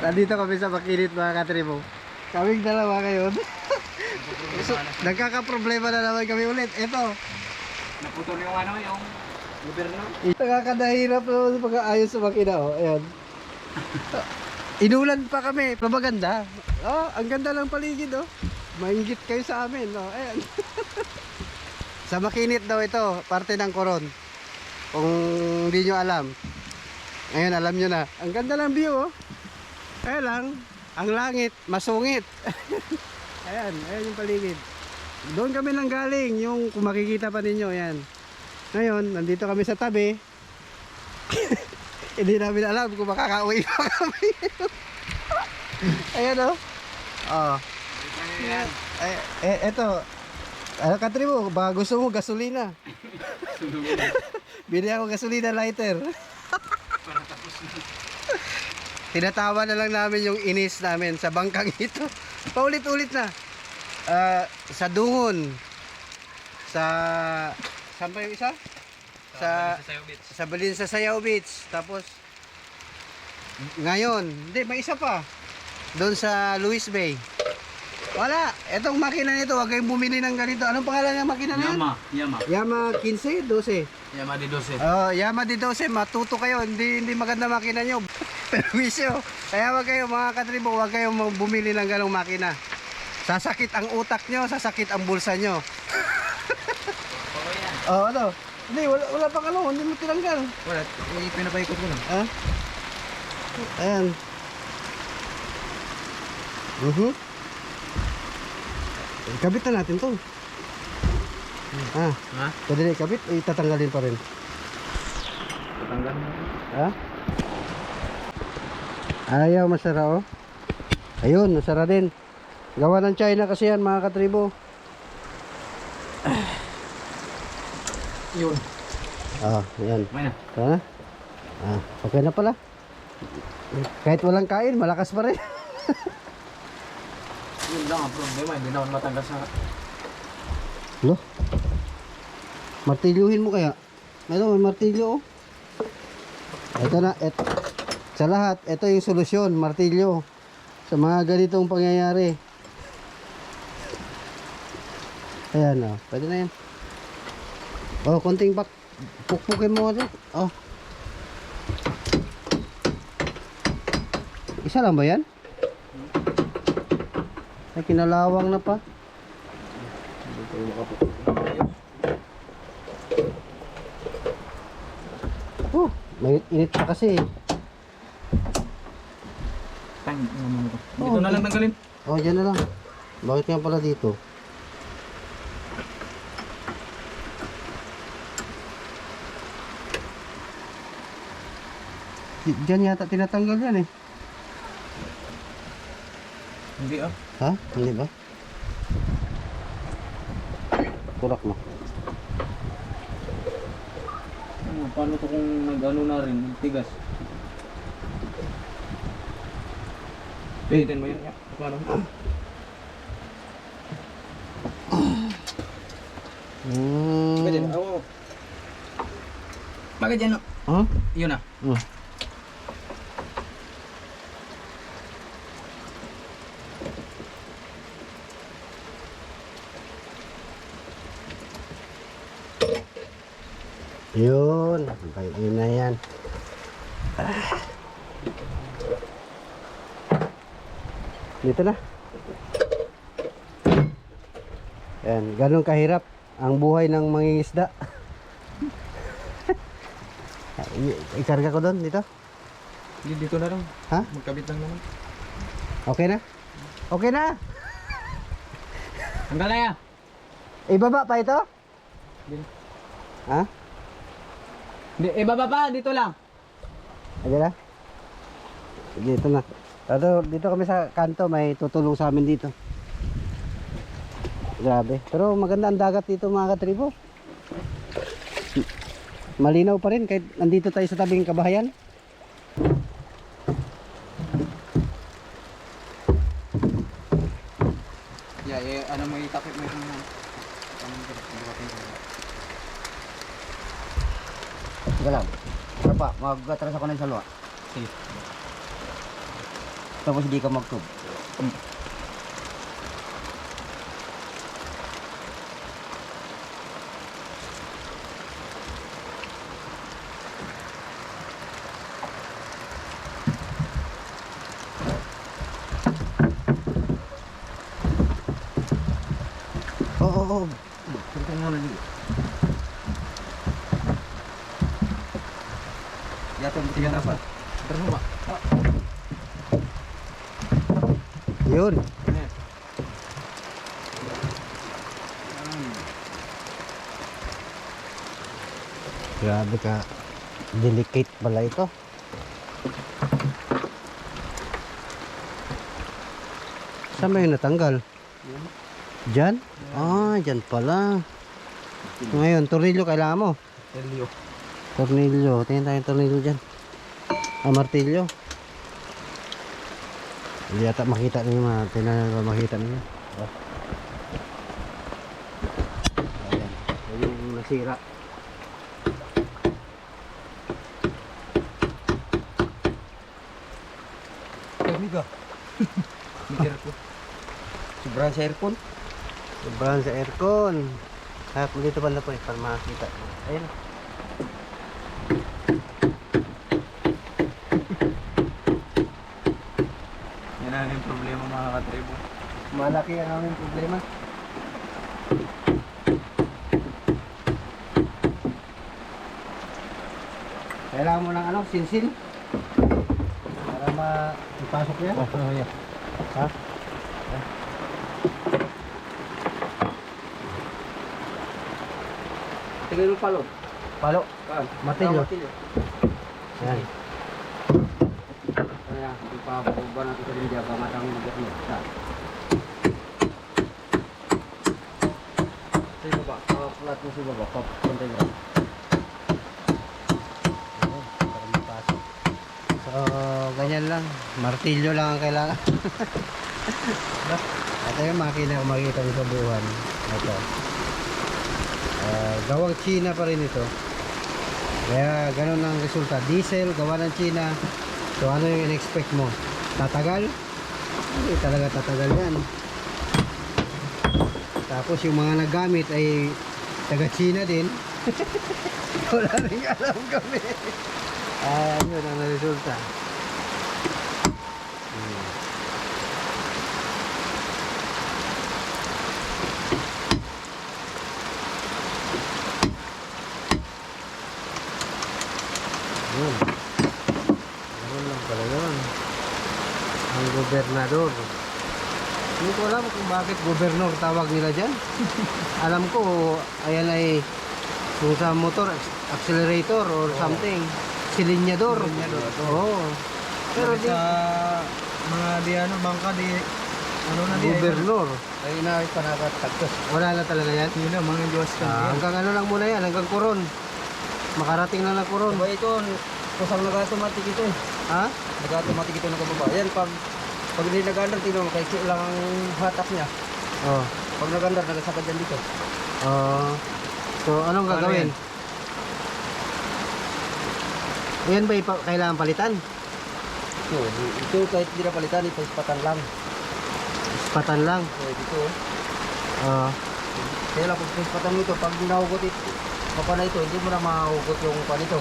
Nandito kami sa makinit mga katribo. Kaming dalawa ngayon. so, nagkakaproblema na naman kami ulit. Ito, Naputol yung ano, yung gobyerno. nakakadahirap naman sa pag-aayos sa makina. Oh. Ayan. Inulan pa kami. Pero maganda. Oh, ang ganda ng paligid. Oh. Maingit kayo sa amin. Oh. Ayan. sa makinit daw ito, parte ng koron. Kung hindi nyo alam. Ngayon, alam nyo na. Ang ganda ng view. Oh. Kaya lang, ang langit, masungit. ayan, ayan yung paligid. Doon kami nang galing, yung kung makikita pa ninyo, ayan. Ngayon, nandito kami sa tabi. Hindi namin alam kung makakauwi pa kami. ayan o. Oh. Yan. Ay, eh, eto. Ano katri mo, baka gusto mo gasolina. Bili ako gasolina lighter. Tinatawa na lang namin yung inis namin sa bangkang ito. Paulit-ulit na. Ah, sa Dungon. Sa... Saan pa yung isa? Sa... Bits. Sa Balin sa Sayaw Beach. Tapos... Ngayon. Hindi, may isa pa. Doon sa Luis Bay. Wala. Etong makina nito, huwag kayong bumili ng ganito. Anong pangalan ng makina na yan? Yama. Yama. Yama 15, 12. Yama di 12. Oh, Yama di 12, matuto kayo. Hindi hindi maganda makina nyo. Perwisyo. Kaya wag kayo mga katribo, wag kayong bumili ng ganong makina. Sasakit ang utak nyo, sasakit ang bulsa nyo. Yan. Oh, ano? Hindi, wala, wala pang ano, hindi mo tinanggal. Wala. Eh, pinapaikot ko lang. Ha? Ayan. Mhm. Kabit na natin to. Ah, Ha? pwede na ikabit, o itatanggalin pa rin. Tatanggal mo. Ha? Ayaw masara oh. Ayun, masara din. Gawa ng China kasi yan mga katribo. Yun. Ah, yan. Na. Ah, okay na pala. Kahit walang kain, malakas pa rin. Yun lang ang problema. Hindi naman matanggal sa... Lo? Martilyuhin mo kaya? Ito, may martilyo oh. Ito na, et, sa lahat, ito yung solusyon, martilyo. Sa mga ganitong pangyayari. Ayan oh, pwede na yan. Oh, konting bak, pukpukin mo rin. Oh. Isa lang ba yan? Ay, kinalawang na pa. Hindi tayo. Oh, may init pa kasi. Tang, ano ko. Oh, Dito na lang tanggalin. Oh, dyan na lang. Bakit nga pala dito? Di- Diyan yata tinatanggal yan eh. Hindi ah. Ha? Hindi ba? Kurak mo. Ano, paano to kung nag-ano na rin, tigas? Eh, din mo yun. ya. Paano? Hmm. Bakit yan? Oo. Bakit yan? no? Huh? Yun ah. Hmm. Yun. Yun na yan. Ah. Dito na. Yan, ganun kahirap ang buhay ng mangingisda. Ikarga ko doon dito. Dito na lang. Ha? Magkabit lang naman. Okay na? Okay na? Hanggang na yan. Ibaba pa ito? Hindi. Ha? Eh baba pa, dito lang. Ayan na? Dito na. Dito, dito kami sa kanto, may tutulong sa amin dito. Grabe. Pero maganda ang dagat dito mga katribo. Malinaw pa rin kahit nandito tayo sa tabing kabahayan. Yeah, eh, ano mo itakip mo yung... Sige lang. Ano pa? Mag-atras ako ng salwa. Sige. Tapos hindi ka magtub. Oo, oo, oo. Punta mo na dito. Yato mo tingnan apa? Terus pak. Yun. Grabe ka. Delicate pala ito. Saan yung natanggal? Diyan? Ah, diyan pala. Ngayon, tornilyo kailangan mo. Elio. Tornilyo. Tingnan tayo yung tornilyo dyan. Ah, martilyo. Hindi yata makita ninyo mga. Tingnan ba makita ninyo. Oh. Ayan. Yung nasira. Ka. Mikir ko. Sobrang sa aircon. Sobrang sa aircon. Ah, dito banda po eh, para makakita. Ayan. Yan ang yung problema mga katribo. Malaki ang aming problema. Kailangan mo ng ano, sinsil. Para ma-ipasok yan. Oh, yeah. Ha? Tingnan mo palo. Palo. Kan. Martilyo. Martilyo. Yan. Kaya, hindi pa ako ba natin sa India ba matang mag-ano. Sa. Sa baba. Uh, flat mo sa baba. Pop. Container. Ayan, para mapasok. So, ganyan lang. Martilyo lang ang kailangan. Ito yung makina kung makikita mo sa buwan. Ito. Ah, gawang China pa rin ito. Kaya ganun ang resulta. Diesel, gawa ng China. So ano yung in-expect mo? Tatagal? Hindi talaga tatagal yan. Tapos yung mga naggamit ay taga China din. Wala rin alam kami. Ah, yun ang resulta. Hmm. Yun. Ganun lang pala yun. Ang gobernador. Hindi ko alam kung bakit gobernador tawag nila dyan. alam ko, ayan ay kung sa motor, accelerator or something. Silinyador. Oo. Pero di, mga di ano, bangka di ano na gobernador. Ay na nakatagtos. Wala na talaga yan. Sino mga Diyos Ah, hanggang ano lang muna yan, hanggang kuron. Makarating lang ng kuron. Diba ito, kusang nag-automatic ito eh. Ha? Nag-automatic ito ng kababa. Yan, pag pag hindi nag-under, tino mo, kaiksi lang ang hatak niya. Oh. Pag nag-under, nagasakad yan dito. Oh. so, anong Paano gagawin? Yan ba ipa- kailangan palitan? Ito, ito kahit hindi na palitan, ito ispatan lang. Patan lang. So, dito, Oh. kaya lang pag ispatan mo ito, pag nahugot ito, papa na ito, hindi mo na mahugot yung pan ito.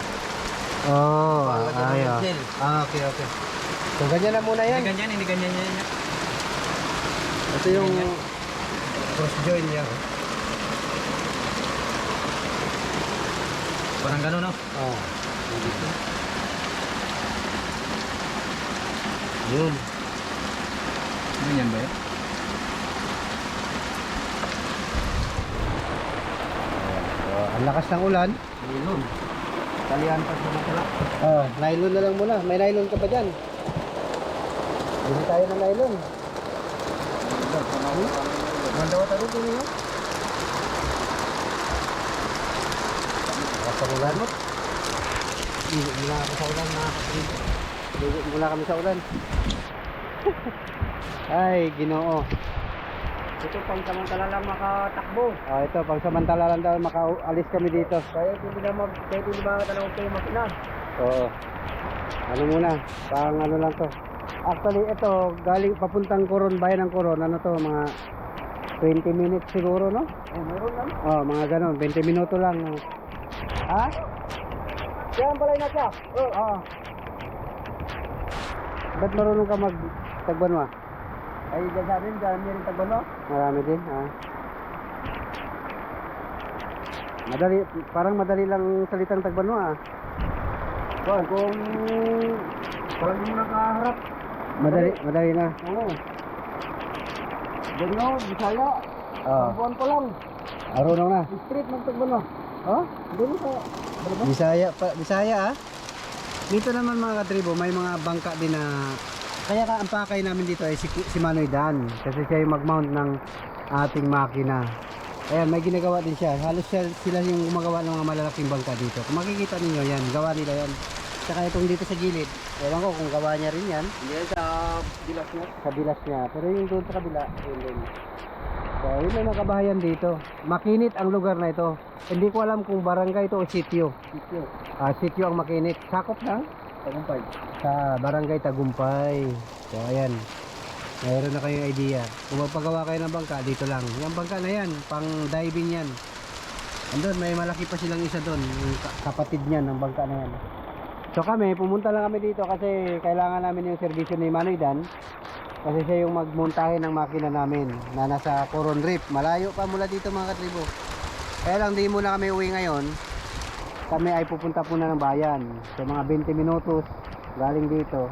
Oh, Palagyan ng ay, ah. gel. Ah, okay, okay. So, ganyan na muna yan. ganyan, hindi ganyan yan. Ito yung cross join niya. Parang gano'n, no? Oh. Yun. Ganyan ba yan? So, ang lakas ng ulan. Nilon. Talian pa sa mga Oh, nylon na lang muna. May nylon ka pa dyan. Bili tayo ng nylon. Mandawa tayo ko niyo. Sa ulan mo. Muna kami sa ulan mga kapatid. Muna kami sa ulan. Ay, ginoo. Ito pang samantala lang makatakbo. Oh, ito, pang samantala lang daw makaalis kami dito. Kaya hindi na mag kaya hindi makatanaw ko yung makina. Oo. Ano muna, pang ano lang to. Actually, ito, galing papuntang Coron, bayan ng Coron, ano to, mga 20 minutes siguro, no? Oh, meron lang. Oh, mga ganon, 20 minuto lang. no? Ha? Yan balay na siya. Oh, Oo. Ba't marunong ka mag tagbanwa? ay amin, dyan meron tagbano. Marami din, ha? Madali, parang madali lang salitang tagbanwa, ah. Kung, kung parang nakaharap. Madali, madali na. Oo. Ganyo, Bisaya. Oo. Buwan pa lang. Arunong na. Street ng tagbano. Oh? Doon sa... Bisaya pa, Bisaya ah. Dito naman mga katribo, may mga bangka din na kaya ka ang pakay namin dito ay si, si Manoy Dan kasi siya yung mag-mount ng ating makina. Ayan, may ginagawa din siya. Halos siya, sila yung gumagawa ng mga malalaking bangka dito. Kung makikita ninyo yan, gawa nila yan. Saka itong dito sa gilid, ewan ko kung gawa niya rin yan Hindi sa bilas niya. sa bilas niya. Pero yung doon sa kabila, yun din. So, yun ang nakabahayan dito. Makinit ang lugar na ito. Hindi ko alam kung barangay ito o sitio. Sityo. Ah, sitio ang makinit. Sakop ng Tagumpay. sa barangay Tagumpay. So, ayan. Mayroon na kayong idea. Kung magpagawa kayo ng bangka, dito lang. Yung bangka na yan, pang diving yan. Andun, may malaki pa silang isa doon. Yung ka- kapatid niyan ng bangka na yan. So kami, pumunta lang kami dito kasi kailangan namin yung servisyo ni Manoy Dan. Kasi siya yung magmontahe ng makina namin na nasa Coron Reef. Malayo pa mula dito mga katribo. Kaya lang di muna kami uwi ngayon. Kami ay pupunta po na ng bayan. So mga 20 minutos galing dito.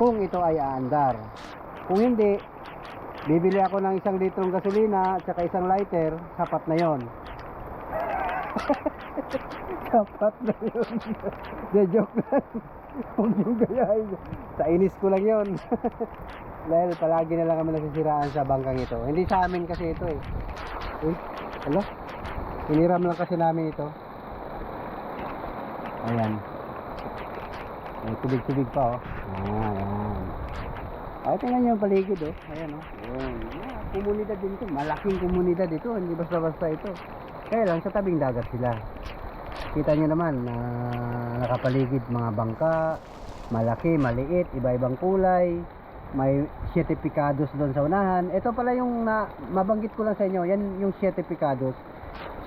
Kung ito ay aandar. Kung hindi, bibili ako ng isang litrong gasolina at saka isang lighter, sapat na yon. sapat na yun. De joke lang. Huwag yung gayahin. Sa inis ko lang yon. Dahil palagi na lang kami nasisiraan sa bangkang ito. Hindi sa amin kasi ito eh. Uy, alo? Hiniram lang kasi namin ito. Ayan. May tubig-tubig pa oh. Ayan. Ay, tingnan nyo yung paligid oh. Ayan oh. Ayan. Ah, komunidad din ito. Malaking komunidad ito. Hindi basta-basta ito. Kaya lang sa tabing dagat sila. Kita nyo naman na nakapaligid mga bangka, malaki, maliit, iba-ibang kulay. May siete picados doon sa unahan. Ito pala yung na, mabanggit ko lang sa inyo. Yan yung siete picados.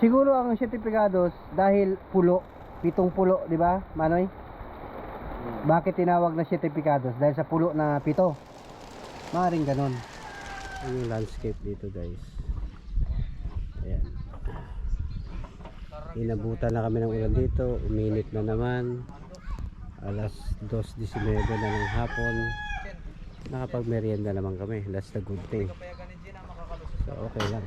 Siguro ang siete picados dahil pulo, pitong pulo, di ba, Manoy? Bakit tinawag na siete picados? Dahil sa pulo na pito. Maring ganon. Yan yung landscape dito guys. Inabutan na kami ng ulan dito. Uminit na naman. Alas 2.19 na ng hapon. Nakapag-merienda naman kami. That's the good thing. So okay lang.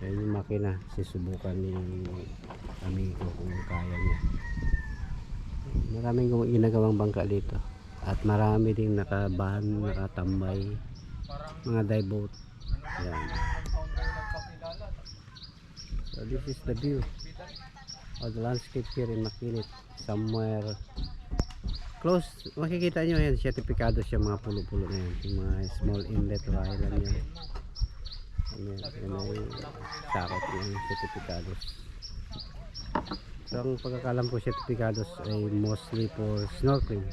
Ayan yung makina. Sisubukan ni amigo kung kaya niya. Maraming ginagawang bangka dito. At marami ding nakabahan, nakatambay. Mga dive boat. Ayan. So this is the view of the landscape here in Makinit. Somewhere close. Makikita nyo yan. Certificado siya mga pulo-pulo na yan. Yung mga small inlet or island yan. Ano yan. Yan ay sakot yung certificados. So ang pagkakalam ko certificados ay mostly for snorkeling.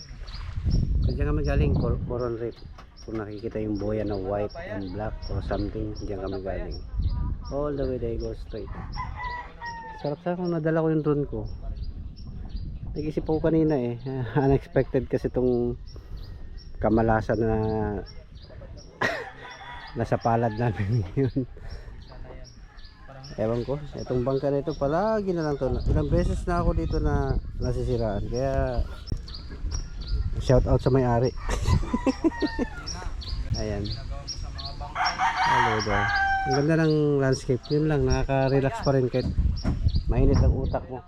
So diyan kami galing Cor- Coron Reef. Kung nakikita yung boya na white and black or something, diyan kami galing. All the way they go straight. Sarap sa kung nadala ko yung drone ko. Nag-isip ako kanina eh. Unexpected kasi itong kamalasan na nasa palad namin yun. Ewan ko, itong bangka na ito palagi na lang to. Ilang beses na ako dito na nasisiraan. Kaya shout out sa may-ari. Ayan. Hello there. Ang ganda ng landscape. Yun lang, nakaka-relax pa rin kahit mainit ang utak mo.